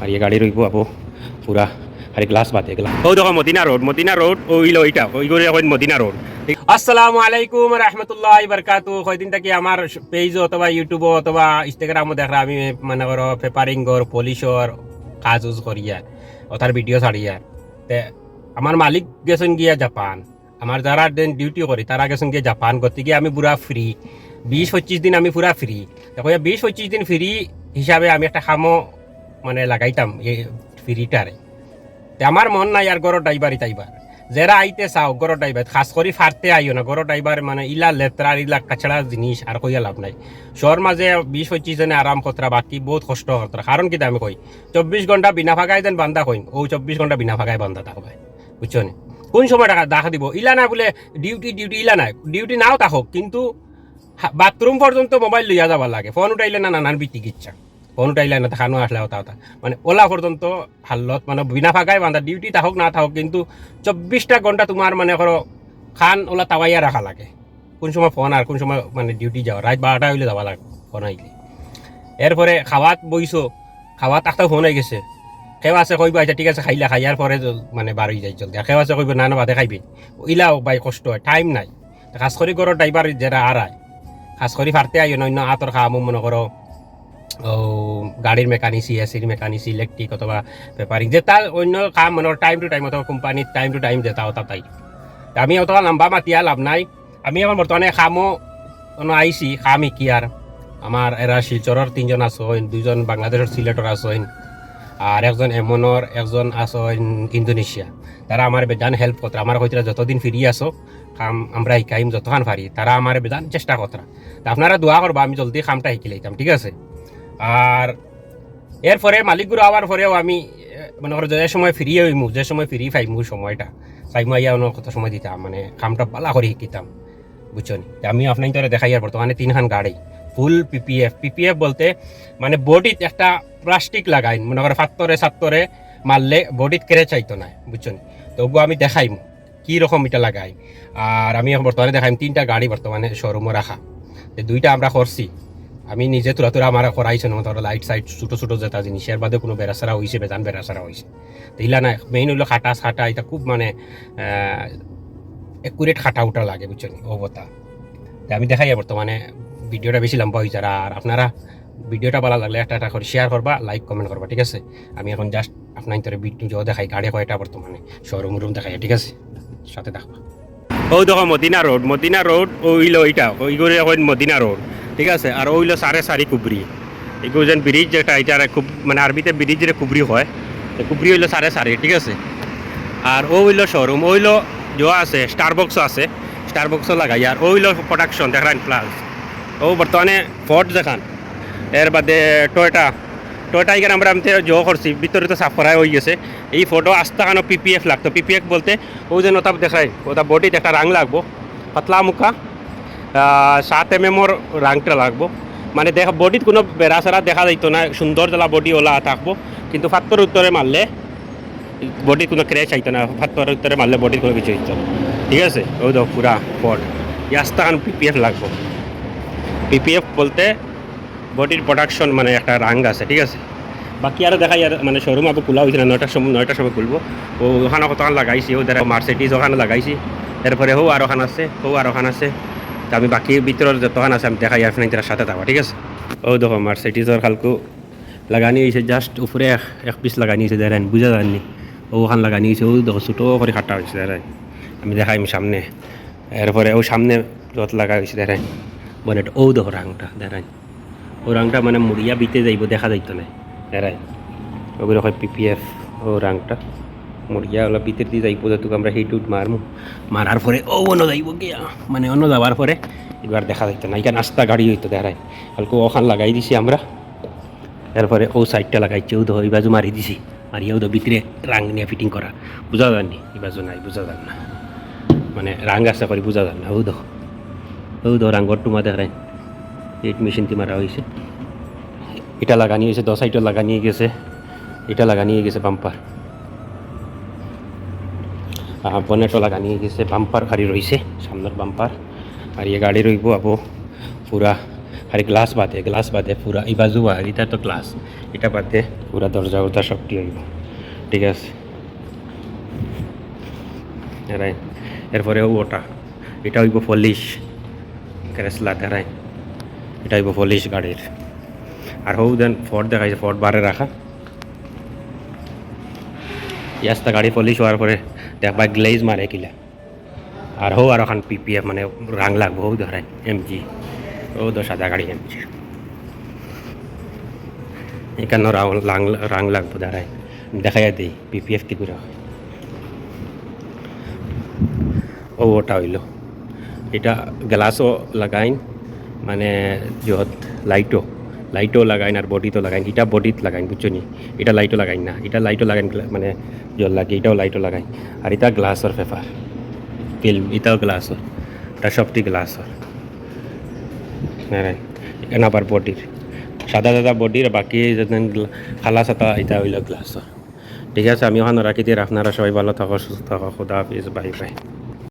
আর ইয়ে গাড়ি রইব আপো পুরা খালি গ্লাস বাদে গেলাম ও দেখো মদিনা রোড মদিনা রোড ওইল ওইটা ওই করে এখন মদিনা রোড আসসালামু আলাইকুম রহমতুল্লাহ বরকাতু কয়দিন থেকে আমার পেজ অথবা ইউটিউব অথবা ইনস্টাগ্রামও দেখা আমি মানে করো পেপারিংর পলিশর কাজ উজ করিয়া ওটার ভিডিও ছাড়িয়া তে আমার মালিক গেছেন গিয়া জাপান আমার যারা দেন ডিউটি করি তারা গেছেন গিয়া জাপান গতিকে আমি পুরা ফ্রি বিশ পঁচিশ দিন আমি পুরা ফ্রি দেখো বিশ পঁচিশ দিন ফ্রি হিসাবে আমি একটা খামো মানে লাগাইতাম, এই ফ্রিটারে আমার মন নাই আর গড় ড্রাইভারই তাইবার যারা আইতে চাও গড় ড্রাইভার খাস করে ফারতে আইও না গড় ড্রাইভার মানে ইলা লেত্রা ইলা কাছড়া জিনিস আর কইয়া লাভ নাই। শহর মাঝে বিশ পঁচিশ জনে আরাম কতরা বাকি বহুত কষ্ট কতরা কারণ কি আমি কই চব্বিশ ঘণ্টা বিনা ফাঁকায় যেন বান্ধা কইন ও চব্বিশ ঘণ্টা বিনা ফাঁকায় বান্ধা থাকবে বুঝছ নি? কোন সময় টাকা দেখা দিব? ইলা না বলে ডিউটি ডিউটি, ইলা নাই। ডিউটি নাও থাকক কিন্তু বাথরুম পর্যন্ত মোবাইল লইয়া যাবার লাগে। ফোন উঠাইলে না নানান বিটিক ইচ্ছা উঠাইলে না দেখানো আসলে ওটা ওটা মানে ওলা পর্যন্ত হাল্লত মানে বিনা ফাঁকায় বান্ধা ডিউটি থাকক না থাকক কিন্তু চব্বিশটা ঘণ্টা তোমার মানে করো খান ওলা তাওয়াইয়া রাখা লাগে। কোন সময় ফোন আর কোন সময় মানে ডিউটি যাও রাত বারোটা হইলে যাওয়া লাগে ফোন আইলে এরপরে খাওয়াত বইছো খাওয়াত একটা ফোন আই গেছে। খেৱা আছে, কইব আচ্ছা ঠিক আছে, খাইলা খাইয়ার পরে মানে বারোই যাই জলদি খেৱা আছে, কইব, না না বাদে খাইবি। ইলাও বাই কষ্ট হয় টাইম নাই। খাস করে ঘরের ড্রাইভার যারা আড়ায় খাস করে ফারতে আইও না অন্য আতর খাওয়া মনে করো ও গাড়ির মেকানিসি এসির মেকানিসি ইলেকট্রিক অথবা পেপারিং যে অন্য কাম মানে টাইম টু টাইম অথবা কোম্পানির টাইম টু টাইম যেটা ওটা তাই আমি অত লম্বা মাতিয়া লাভ নাই। আমি এখন বর্তমানে খামো অন্য আইসি খাম কি আর আমার এরা শিলচরের তিনজন আছেন দুইজন বাংলাদেশের সিলেটর আছেন আর একজন এমনর একজন আছেন ইন্দোনেশিয়া তারা আমার বেদান হেল্প করতে আমার হয়তো যতদিন ফিরি আসো কাম আমরা শিকাইম যতখান পারি তারা আমার বেদান চেষ্টা করতে তা আপনারা দোয়া করবা আমি জলদি কামটা শিকি লাইতাম ঠিক আছে? আর এরপরে মালিকগুলো আওয়ার পরেও আমি মনে করো যে সময় ফ্রি হইমু যে সময় ফ্রি পাইমু সময়টা চাইমু আইয়া অন্য কত সময় দিতাম মানে কামটা পালা করে শিকিতাম, বুঝছ নি? তা আমি আপনার তোরা দেখাই আর বর্তমানে তিনখান গাড়ি ফুল পিপিএফ পিপিএফ বলতে মানে বডিত একটা প্লাস্টিক লাগাই, মনে করো ফাত্তরে সাত্তরে মারলে বডিত কেড়ে চাইতো না, বুঝছ নি? তবু আমি দেখাইম কি রকম এটা লাগাই। আর আমি বর্তমানে দেখাইম, তিনটা গাড়ি বর্তমানে শোরুমে রাখা। দুইটা আমরা করছি। আমি নিজে তুলা তুলা আমার করাইছে না ধরো লাইট সাইট ছোটো ছোটো যেটা জিনিস এর বাদে কোনো বেড়াচারা হয়েছে বেজান বেড়াচারা হয়েছে তো ইলা না মেইন হইল খাটা খাটা এটা খুব মানে একুরেট খাটা উটা লাগে বুঝছেন অবতা আমি দেখাই বর্তমানে ভিডিওটা বেশি লম্বা হয়েছে আর আপনারা ভিডিওটা ভালো লাগলে একটা একটা করে শেয়ার করবা লাইক কমেন্ট করবা ঠিক আছে? আমি এখন জাস্ট আপনার তোর ভিডিও দেখাই, গাড়ি কয়টা বর্তমানে শোরুম রুম দেখাই, ঠিক আছে? সাথে দেখবা ও দেখো, মদিনা রোড মদিনা রোড ওইলো ওইটা ওই করে মদিনা রোড ঠিক আছে? আর ওইলো সাড়ে সারি কুবরি এগুলো যেন ব্রিজ যেটা এটা খুব মানে আরবিতে ব্রিজ যে কুবরি হয়। কুবরি হইল সাড়ে সারি ঠিক আছে? আর ও হইল শোরুম ওইলো যা আছে স্টারবক্সও আছে। স্টারবক্সও লাগাই। আর ওইলো প্রোডাকশন দেখান প্লাস ও বর্তমানে ফোর্ট দেখান। এর বাদে টয়টা টয়টা এখানে আমরা আমি জো করছি ভিতরে তো সাফ হয়ে গেছে। এই ফটো আস্তা কেন পিপিএফ লাগতো। পিপিএফ বলতে ও যেন ওটা দেখায় ওটা বডি একটা রাং লাগবো। পাতলা মুখা। সাত এম এমর রাংটা লাগবো। মানে দেখা বডিত কোনো বেড়া সেরা দেখা যাইতো না, সুন্দর জ্বালা বডি ওলা থাকব। কিন্তু ফাত্তর উত্তরে মারলে বডির কোনো ক্র্যাশ আইতো না, ফাত্তর উত্তরে মারলে বডির কোনো কিছু হইতো ঠিক আছে? ওই দেখো, পুরা ফট ইয়াস্তা খান পিপিএফ লাগবো। পিপিএফ বলতে বডির প্রোডাকশন মানে একটা রাং আছে, ঠিক আছে? বাকি আরও দেখা আর মানে শোরুম আবার খোলা হয়েছে না, নয়টার সময় নয়টার সময় খুলবো। ও ওখানে কতখান লাগাইছি, ও দেখা মার্সিডিজ ওখানে লাগাইছি। এরপরে হো আর ওখান আছে, হো আর ওখান আছে। তা আমি বাকি ভিতরের যতখান আছে আমি দেখাই আপনার সাথে থাকবা ঠিক আছে? ও দেখো মার্সিডিজর খালকু লাগানি হয়েছে জাস্ট উপরে এক এক পিস লাগানি হয়েছে দেখেন, বুঝা যাননি ওখান লাগানি হয়েছে ও দেখো, ছোটো করে খাটা হয়েছে দেখেন। আমি দেখাই, আমি সামনে। এরপরে ও সামনে যত লাগা হয়েছে দেখেন। বনেট ও দেখো রাংটা, দেখেন। ও রাংটা মানে মুড়িয়া বিতে যাইব, দেখা যাইতো না দেখেন। ওগুলো হয় পিপিএফ ও রাংটা। মুড়িয়া ওলা ভিতর দিয়ে যাইব যেহেতু আমরা হিট মারমু। মারার পরে, ও অন্য যাইব গিয়া। মানে অন্য যাওয়ার পরে এবার দেখা যাইতো না। এখানে আস্তা গাড়ি হইতো দেখায় হালকা ওখান লাগাই দিছি আমরা। এরপরে ও সাইডটা লাগাইছে, ও তো এই বাজু মারি দিছি মারিয়াও তো ভিতরে রাং নিয়ে ফিটিং করা বুঝা যাননি এই বাজু নাই বুঝা যান না। মানে রাং আছে করে বুঝা যান না। ও দেখো ও দেখো রাঙ্গর টুমা দেখায় এইট মেশিনটি মারা হয়েছে এটা লাগানি হয়েছে দশ সাইডও লাগানি গেছে। এটা লাগানি গেছে বাম্পার বনেটও লাগানি গেছে, বাম্পার গাড়ি রয়েছে সামনের বাম্পার। আর এই গাড়ি রইব আবো পুরা খালি গ্লাস বাদে গ্লাস বাদে পুরা। এই বাজু আর এটা তো গ্লাস, এটা বাদে পুরা দরজা উরজা সবটি হইব। ঠিক আছে। এরাই এরপরে ওটা, এটা হইব পলিশ ক্রেসলা দেখাই এটা হইব পলিশ গাড়ির। আর হৌ দেন ফর্ড দেখাইছে ফর্ড বারে রাখা। ইয়াস্তা গাড়ি পলিশ হওয়ার পরে দেখবা গ্লেজ মারে কিলা। আর হো আর ওখান পিপিএফ মানে রাং লাগবো হৌ ধরাই এম জি ও তো সাদা গাড়ি এম জি এখানে রাং রাং লাগবো দাঁড়াই দেখাই দিই পিপিএফ কি করে হয়। ও ওটা হইল। এটা গ্লাসও লাগাইন মানে যত লাইটও লাইটও লাগাইন আর বডিতেও লাগাইন। এটা বডিত লাগাইন, বুঝছ নি? এটা লাইটও লাগাইন না। এটা লাইটও লাগাইন মানে জল লাগে এটাও লাইটও লাগাইন। আর এটা গ্লাসর পেপার ফিল্ম এটাও গ্লাসর এটা সবটি গ্লাসর হ্যাঁ এখানে আবার বডির। সাদা সাদা বডির, বাকি খালা সাদা এটা হইল গ্লাসর ঠিক আছে, আমি ওখানে রাখি দিয়ে আপনারা সবাই ভালো থাকো, সুস্থ থাকো। খুদা হাফিজ, বাই বাই।